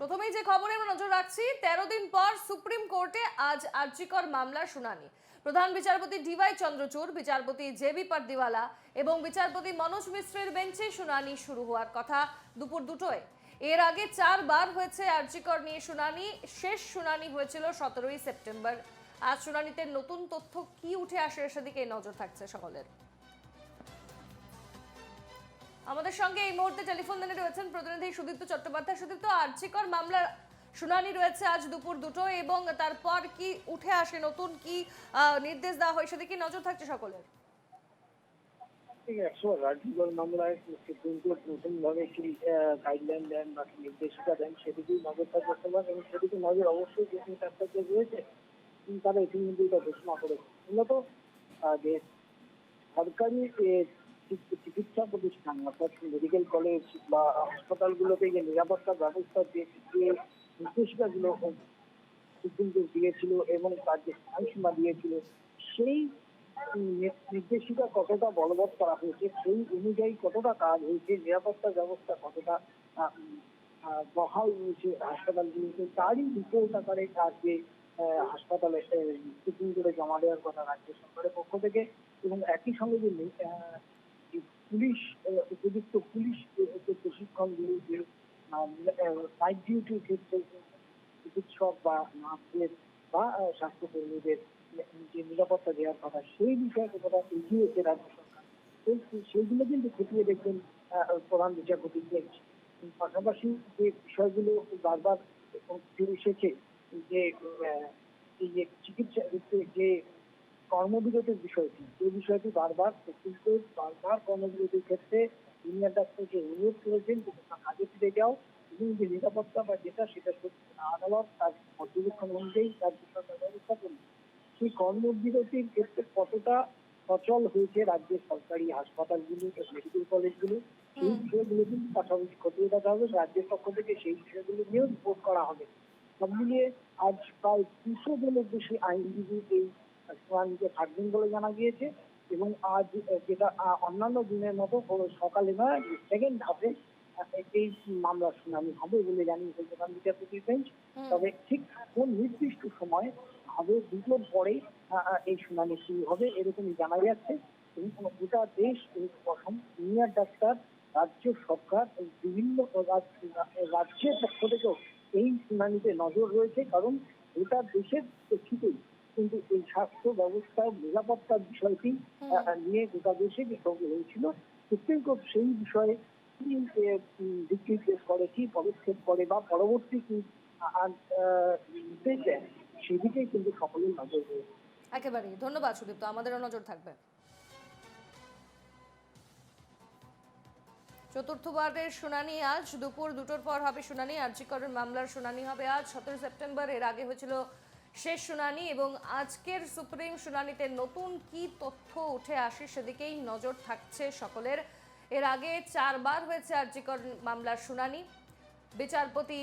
প্রথমেই যে খবরে আমরা নজর রাখছি, তেরো দিন পর সুপ্রিম কোর্টে আজ আর্জিকর মামলার শুনানি। প্রধান বিচারপতি ডিওয়াই চন্দ্রচূড়, বিচারপতি জেবি পারদিওয়ালা এবং বিচারপতি মনোজ মিশ্রের বেঞ্চে শুনানি শুরু হওয়ার কথা দুপুর দুটোয়। এর আগে চারবার হয়েছে আর্জিকর নিয়ে শুনানি, শেষ শুনানি হয়েছিল সতেরোই সেপ্টেম্বর। আজ শুনানিতে নতুন তথ্য কি উঠে আসে সেদিকে নজর থাকছে সকলের। আমাদের সঙ্গে এই মুহূর্তে টেলিফোন লাইনে রয়েছেন প্রতিনিধি সুদীপ্ত চট্টোপাধ্যায়। সুদীপ্ত আর্জিকর মামলার শুনানি রয়েছে আজ দুপুর দুটো এবং তারপর কি উঠে আসে, নতুন কি নির্দেশ দেওয়া হয় সেদিকে নজর থাকছে সকলের। ঠিক একশো রাজনীতির মামলায় সুপ্রিম কোর্ট নতুন কি গাইডলাইন দেন বা নির্দেশিকা দেন সেদিকেই এবং সেদিকে নজর অবশ্যই রয়েছে ঘোষণা সরকারি চিকিৎসা প্রতিষ্ঠান অর্থাৎ মেডিকেল কলেজ বা হাসপাতালগুলোতে যে নিরাপত্তা ব্যবস্থা যে নির্দেশিকাগুলো সুপ্রিম কোর্ট দিয়েছিল এবং তার যে সময়সীমা দিয়েছিল সেই নির্দেশিকা কতটা বলবৎ করা হয়েছে সেই অনুযায়ী কতটা কাজ হয়েছে নিরাপত্তা ব্যবস্থা কতটা বহাল রয়েছে হাসপাতালগুলোতে তারই রিপোর্ট আকারে আজকে হাসপাতালে সুপ্রিম কোর্টে জমা দেওয়ার কথা রাজ্য সরকারের পক্ষ থেকে এবং একই সঙ্গে যে পুলিশ উপযুক্ত পুলিশ যে- যে প্রশিক্ষণগুলো নাইট ডিউটির ক্ষেত্রে চিকিৎসক বা নার্সদের বা স্বাস্থ্যকর্মীদের যে নিরাপত্তা দেওয়ার কথা, সেই বিষয়ে কতটা এগিয়েছে রাজ্য সরকার, সেই- সেইগুলো কিন্তু খতিয়ে দেখবেন প্রধান বিচারপতি বেঞ্চ পাশাপাশি যে বিষয়গুলো বারবার উঠে এসেছে, যে চিকিৎসা যে কর্মবিরতির বিষয়টি এই বিষয়টি বারবার সুপ্রিম বারবার কর্মবিরতির ক্ষেত্রে জুনিয়র ডাক্তারকে অনুরোধ করেছেন যে তোমরা কাজে ফিরে যাও এবং যে নিরাপত্তা বা যেটা সেটা সত্যি আদালত তার পর্যবেক্ষণ অনুযায়ী তার সরকার ব্যবস্থা করবে সেই কর্মবিরতির ক্ষেত্রে কতটা সচল হয়েছে রাজ্যের সরকারি হাসপাতালগুলো মেডিকেল কলেজগুলো? সেই বিষয়গুলো কিন্তু পাশাপাশি খতিয়ে দেখা হবে রাজ্যের পক্ষ থেকে সেই বিষয়গুলো নিয়েও রিপোর্ট করা হবে। সব মিলিয়ে আজ প্রায় দুশো জনের বেশি আইনজীবী এই শুনানিতে থাকবেন বলে জানা গিয়েছে এবং আজ যেটা অন্যান্য দিনের মতো সকালে নয় সেকেন্ড হাফে এই মামলার শুনানি হবে বলে জানিয়েছে প্রধান বিচারপতি বেঞ্চ। তবে ঠিক কোন নির্দিষ্ট সময় হবে দুটোর পরে এই শুনানি শুরু হবে এরকমই জানা যাচ্ছে। এবং গোটা দেশ প্রথম সিনিয়র ডাক্তার রাজ্য সরকার বিভিন্ন রাজ্যের পক্ষ থেকেও এই শুনানিতে নজর রয়েছে। কারণ গোটা দেশের প্রেক্ষিতেই কিন্তু স্বাস্থ্য ব্যবস্থার নিরাপত্তার বিষয়টি নিয়ে গোটা দেশে বিক্ষোভ হয়েছিল সুপ্রিম কোর্ট সেই বিষয়ে কি দিক নির্দেশ করে কি পদক্ষেপ করে বা পরবর্তী কি সেদিকেই কিন্তু সকলের নজর রয়েছে। একেবারেই ধন্যবাদ সুদীপ্ত। আমাদেরও নজর থাকবে। চতুর্থ চতুর্থবারের শুনানি আজ দুপুর দুটোর পর হবে শুনানি। আর্জিকরের মামলার শুনানি হবে আজ। সতেরো সেপ্টেম্বর এর আগে হয়েছিল শেষ শুনানি এবং আজকের সুপ্রিম শুনানিতে নতুন কি তথ্য উঠে আসে সেদিকেই নজর থাকছে সকলের। এর আগে চারবার হয়েছে আর্যিকর মামলার শুনানি। বিচারপতি,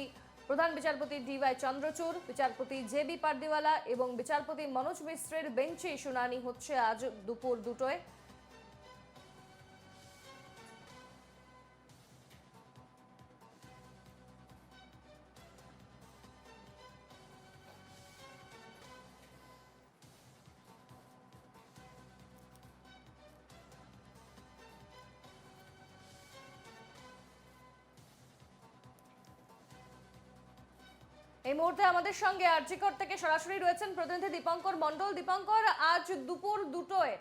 প্রধান বিচারপতি ডিওয়াই চন্দ্রচূড়, বিচারপতি জে বি পারদিওয়ালা এবং বিচারপতি মনোজ মিশ্রের বেঞ্চে শুনানি হচ্ছে আজ দুপুর দুটোয়। এই মুহূর্তে আমাদের সঙ্গে আরজিকর থেকে সরাসরি রয়েছেন প্রতিনিধি দীপঙ্কর মন্ডল দীপঙ্কর, আজ দুপুর দুটোয়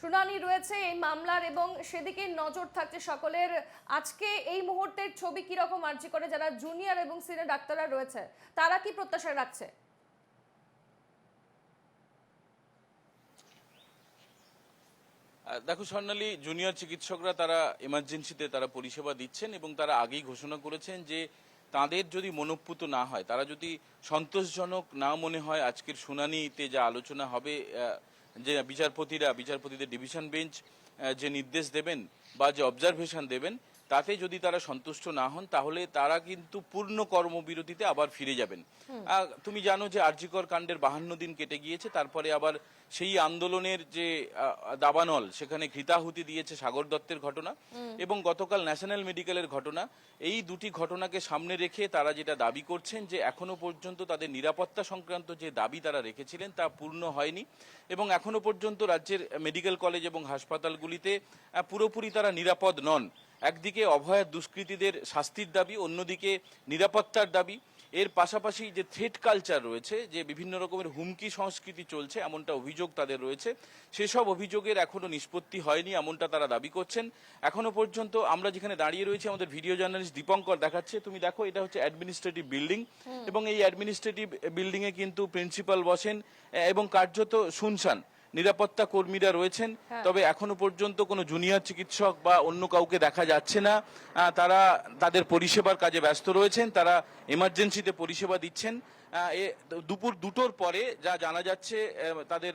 শুনানি রয়েছে এই মামলার এবং সেদিকে নজর থাকছে সকলের। আজকে এই মুহূর্তের ছবি কীরকম আর্জি করে? যারা জুনিয়র এবং সিনিয়র ডাক্তাররা রয়েছে, তারা কি প্রত্যাশা রাখছে? দেখো, স্বর্ণালী, জুনিয়র চিকিৎসকরা তারা এমার্জেন্সিতে তারা পরিষেবা দিচ্ছেন এবং তারা আগেই ঘোষণা করেছেন যে তাদের যদি মনঃপুত না হয়, তারা যদি সন্তোষজনক না মনে হয়, আজকের শুনানিতে যা আলোচনা হবে যে বিচারপতিরা, বিচারপতিদের ডিভিশন বেঞ্চ যে নির্দেশ দেবেন বা যে অবজারভেশন দেবেন তাতে যদি তারা সন্তুষ্ট না হন তাহলে তারা কিন্তু পূর্ণ কর্মবিরতিতে আবার ফিরে যাবেন। তুমি জানো যে আরজিকর কাণ্ডের বাহান্ন দিন কেটে গিয়েছে তারপরে আবার সেই আন্দোলনের যে দাবানল সেখানে ঘৃতাহুতি দিয়েছে সাগর দত্তের ঘটনা এবং গতকাল ন্যাশনাল মেডিকেলের ঘটনা। এই দুটি ঘটনাকে সামনে রেখে তারা যেটা দাবি করছেন যে এখনও পর্যন্ত তাদের নিরাপত্তা সংক্রান্ত যে দাবি তারা রেখেছিলেন তা পূর্ণ হয়নি এবং এখনও পর্যন্ত রাজ্যের মেডিকেল কলেজ এবং হাসপাতালগুলিতে পুরোপুরি তারা নিরাপদ নন। একদিকে অভয়া দুষ্কৃতীদের শাস্তির দাবি অন্যদিকে নিরাপত্তার দাবি। এর পাশাপাশি যে থ্রেট কালচার রয়েছে যে বিভিন্ন রকমের হুমকি সংস্কৃতি চলছে এমনটা অভিযোগ তাদের রয়েছে। সেসব অভিযোগের এখনও নিষ্পত্তি হয়নি এমনটা তারা দাবি করছেন। এখনও পর্যন্ত আমরা যেখানে দাঁড়িয়ে রয়েছি আমাদের ভিডিও জার্নালিস্ট দীপঙ্কর দেখাচ্ছে। তুমি দেখো এটা হচ্ছে অ্যাডমিনিস্ট্রেটিভ বিল্ডিং এবং এই অ্যাডমিনিস্ট্রেটিভ বিল্ডিং এ কিন্তু প্রিন্সিপাল বসেন এবং কার্যত শুনশান। নিরাপত্তা কর্মীরা রয়েছেন তবে এখনও পর্যন্ত কোনো জুনিয়র চিকিৎসক বা অন্য কাউকে দেখা যাচ্ছে না। তারা তাদের পরিষেবার কাজে ব্যস্ত রয়েছেন তারা এমার্জেন্সিতে পরিষেবা দিচ্ছেন। দুপুর দুটোর পরে যা জানা যাচ্ছে তাদের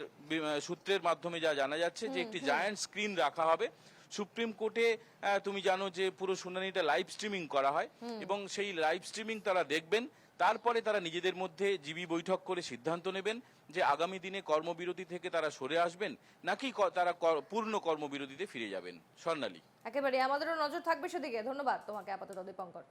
সূত্রের মাধ্যমে যা জানা যাচ্ছে যে একটি জায়ান্ট স্ক্রিন রাখা হবে। সুপ্রিম কোর্টে তুমি জানো যে পুরো শুনানিটা লাইভ স্ট্রিমিং করা হয় এবং সেই লাইভ স্ট্রিমিং তারা দেখবেন। তারপরে তারা নিজেদের মধ্যে জিবি বৈঠক করে সিদ্ধান্ত নেবেন যে আগামী দিনে কর্মবিরতি থেকে তারা সরে আসবেন নাকি তারা পূর্ণ কর্মবিরতিতে ফিরে যাবেন। স্বর্ণালী। একেবারে, আমাদেরও নজর থাকবে সেদিকে। ধন্যবাদ তোমাকে, আপাতত দীপঙ্কর।